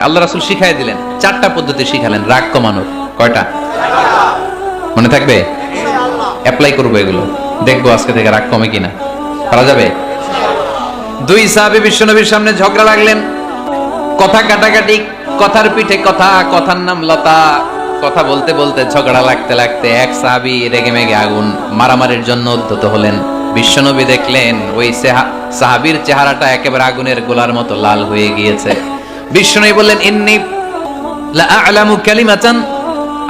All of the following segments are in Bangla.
আল্লাহ রাসুল শিখাই দিলেন, চারটা পদ্ধতি শিখালেন, রাগ কমানোর। কয়টা? মনে থাকবে? অ্যাপ্লাই করব এগুলো। দেখব আজকে থেকে রাগ কমে কিনা। পারা যাবে? দুই সাহাবি বিশ্বনবীর সামনে ঝগড়া লাগলেন। কথা কাটাকাটি, কথার পিঠে কথা, কথার নাম লতা। কথা বলতে বলতে ঝগড়া লাগতে লাগতে এক সাহাবি রেগে মেগে আগুন মারামারির জন্য উদ্ধত হলেন। বিশ্বনবী দেখলেন, ওই সেহা- সাহাবীর চেহারাটা একেবারে আগুনের গোলার মতো লাল হয়ে গিয়েছে। বিশ্বনবী বললেন, ইন্নি আ'লামু কালিমাতান।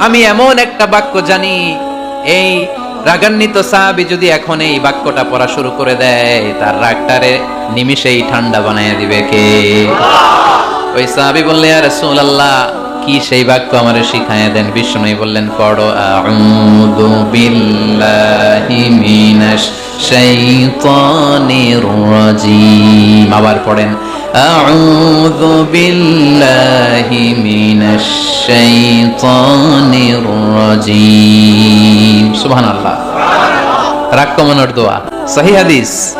আমি এমন একটা বাক্য জানি, এই রাগান্বিত সাহাবী যদি এখন এই বাক্যটা পড়া শুরু করে দেয়, তার রাগটারে নিমিষেই ঠান্ডা বানায় দিবে কে? ওই সাহাবী বললেন ইয়া রাসূলুল্লাহ, কি সেই বাক্য আমারে শিখায় দেন? বিষ্ণু বললেন, পড়ো, আউযু বিল্লাহি মিনাশ শাইতানির রাজিম। আবার পড়েন আউযু বিল্লাহি মিনাশ শাইতানির রাজিম সুবহানাল্লাহ। রাগ কমানোর দোয়া। সহি হাদিস।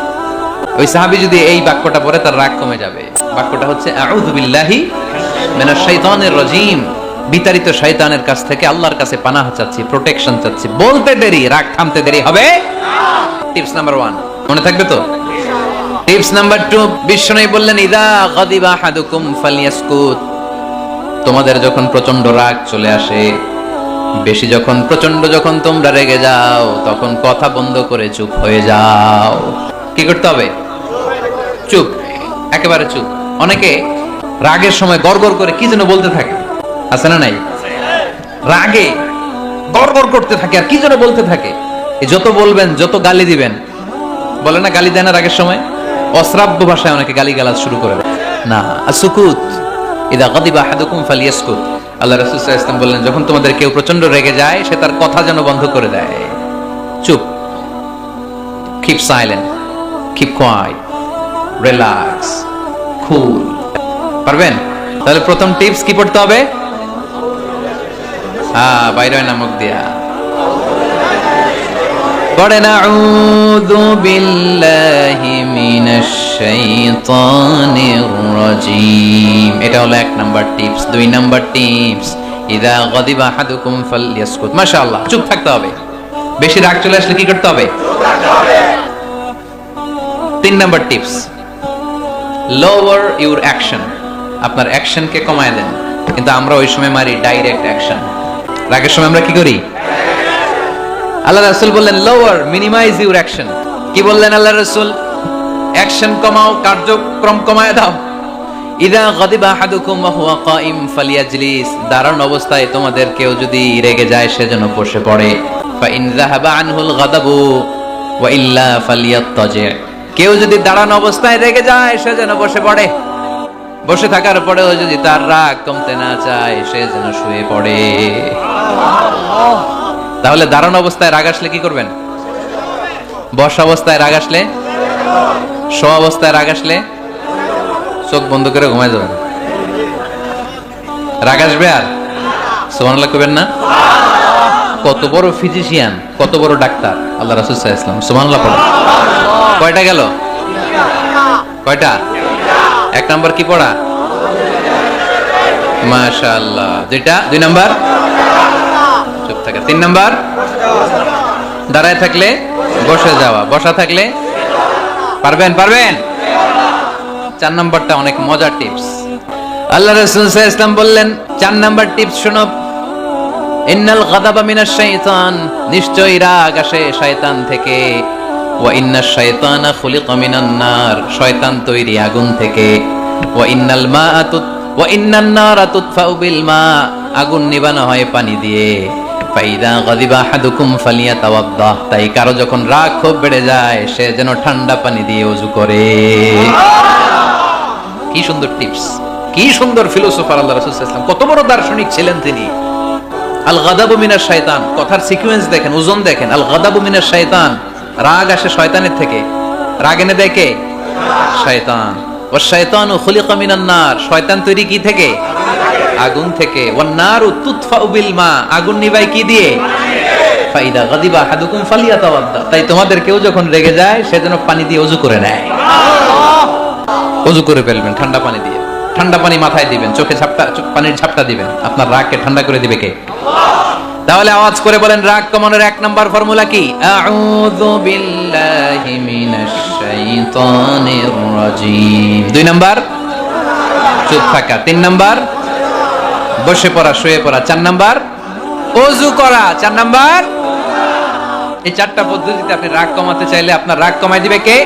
ওই সাহাবী যদি এই বাক্যটা পড়ে, তার রাগ কমে যাবে। বাক্যটা হচ্ছে, আউযু মিনাশ শাইতানির রাজিম। বিতাড়িত শয়তানের কাছ থেকে আল্লাহর কাছে পানাহ চাচ্ছি প্রোটেকশন চাচ্ছি। বলতে দেরি, রাগ থামতে দেরি হবে। টিপস নাম্বার ওয়ান মনে থাকবে তো? টিপস নাম্বার টু বিশ্বনবী বললেন, ইদা গাদিবা আহাদুকুম ফালিয়াসকুত তোমাদের যখন প্রচণ্ড রাগ চলে আসে, বেশি যখন প্রচণ্ড যখন তোমরা রেগে যাও, তখন কথা বন্ধ করে চুপ হয়ে যাও। কি করতে হবে? চুপ, একেবারে চুপ। অনেকে রাগের সময় গড়গড় করে কি যেন বলতে থাকে। আছে না নাই? রাগে গড়গড় করতে থাকে আর কি যেন বলতে থাকে। যত বলবেন, যত গালি দিবেন, বলে না গালি দেয় না রাগের সময়? অশ্রাব্য ভাষায় অনেকে গালি গালাজ শুরু করে না সুকুত, ইদা গাদিবা আহাদুকুম ফালিয়াসকুত। আল্লাহ রাসূল সাল্লাল্লাহু আলাইহি ওয়াসাল্লাম বললেন, যখন তোমাদের কেউ প্রচণ্ড রেগে যায়, সে তার কথা যেন বন্ধ করে দেয়। চুপ। Keep silent keep quiet relax cool পারবেন? তাহলে প্রথম টিপস কি পড়তে হবে? হ্যাঁ বাইরে নামক দিয়া। পড়েন আউযু বিল্লাহি মিনাশ শাইতানির রাজিম। এটা হলো এক নাম্বার টিপস। দুই নাম্বার টিপস, ইদা গাদিবা আহাদুকুম ফালইয়াসকুত। চুপ থাকতে হবে। বেশি রাগ চলে আসলে কি করতে হবে? তিন number tips lower your action আপনার অ্যাকশনকে কমায় দেন, কিন্তু আমরা ওই সময় মারি ডাইরেক্ট অ্যাকশন রাগের সময় আমরা কি করি? আল্লাহ রাসুল বললেন লোয়ার মিনিমাইজ ইউর অ্যাকশন কি বললেন আল্লাহ রাসূল? অ্যাকশন কমাও, কার্যক্রম কমায় দাও। ইদা গাদিবা আহাদুকুম ওয়া হুয়া কাইম ফালিয়াজলিস। দাঁড়ান অবস্থায় তোমাদের কেউ যদি রেগে যায় সেজন্য বসে পড়ে। ফা ইন যাহাবা আনহুল গাদাবু ওয়া ইল্লা ফালিয়াত্তাজি। কেউ যদি দাঁড়ানো অবস্থায় রেগে যায়, সে যেন বসে পড়ে। বসে থাকার পরেও যদি তার রাগ কমতে না চায়, সে যেন শুয়ে পড়ে। তাহলে দাঁড়ানো অবস্থায় রাগ আসলে কি করবেন? বসা অবস্থায় রাগ আসলে? শো অবস্থায় রাগ আসলে? চোখ বন্ধ করে ঘুমায় যাবেন। রাগ আসবে আর? সোমানাল্লাহ করবেন না? কত বড় ফিজিশিয়ান কত বড় ডাক্তার, আল্লাহ রাসুল ইসলাম সোমানাল্লাহ পড়া। কয়টা গেল? কয়টা? এক নাম্বার কি পড়া? মাশাআল্লাহ। যেটা দুই নাম্বার? থাকা। তিন নাম্বার? দাঁড়ায় থাকলে বসে যাওয়া। বসা থাকলে? পারবেন পারবেন? চার নাম্বারটা অনেক মজার টিপস আল্লাহ রাসূল ইসলাম বললেন, চার নাম্বার টিপস শোনো। ইন্নাল গাদাবা মিনাশ শাইতান, নিশ্চয়ই রাগ আসে শয়তান থেকে। ওয়া ইন্নাশ শাইতানা খুলিকা মিনান নার, শয়তান তৈরি আগুন থেকে। ওয়া ইন্নাল মাআ তুত, ওয়া ইন্নান নারা তুতফাউ বিল মা, আগুন নিবানো হয় পানি দিয়ে। ফাইদা গাদিবা আহাদুকুম ফালিয়াতাওয়াদ্দা। তাই কারও যখন রাগ খুব বেড়ে যায়, সে যেন ঠান্ডা পানি দিয়ে ওযু করে। কি সুন্দর টিপস, কি সুন্দর ফিলোসোফার আল্লাহ রাসূল সাল্লাল্লাহু কত বড় দার্শনিক ছিলেন তিনি। আল গাদাবু মিনাশ শয়তান কথার সিকোয়েন্স দেখেন, ওজন দেখেন। আল গাদাবু মিনাশ শয়তান রাগ আসে শয়তানের থেকে। রাগ এনে কে? শয়তান ও শয়তান খুলিকা মিনান নার শয়তান তৈরি কি থেকে? আগুন থেকে। ওয়ান নারু তুতফাউ বিল মা আগুন নিবাই কি দিয়ে? ফাইদা গাদিবা আহাদুকুম ফালিয়াতাওয়াদ্দা। তাই তোমাদের কেউ যখন রেগে যায়, সে যেন পানি দিয়ে ওযু করে নেয়। ওযু করে ফেলবেন, ঠান্ডা পানি দিয়ে। ঠান্ডা পানি মাথায় দিবেন, চোখে ঝাপটা পানির ঝাপটা দিবেন। আপনার রাগকে ঠান্ডা করে দিবে কে? তাহলে আওয়াজ করে বলেন, রাগ কমানোর এক নাম্বার ফর্মুলা কি? আউযু বিল্লাহি মিনাশ শাইতানির রাজিম। দুই নাম্বার? চুপ থাকা। তিন নাম্বার? বসে পড়া, শুয়ে পড়া। চার নাম্বার, অজু করা। চার নাম্বার, এই চারটা পদ্ধতিতে আপনি রাগ কমাতে চাইলে আপনার রাগ কমাই দিবে কে?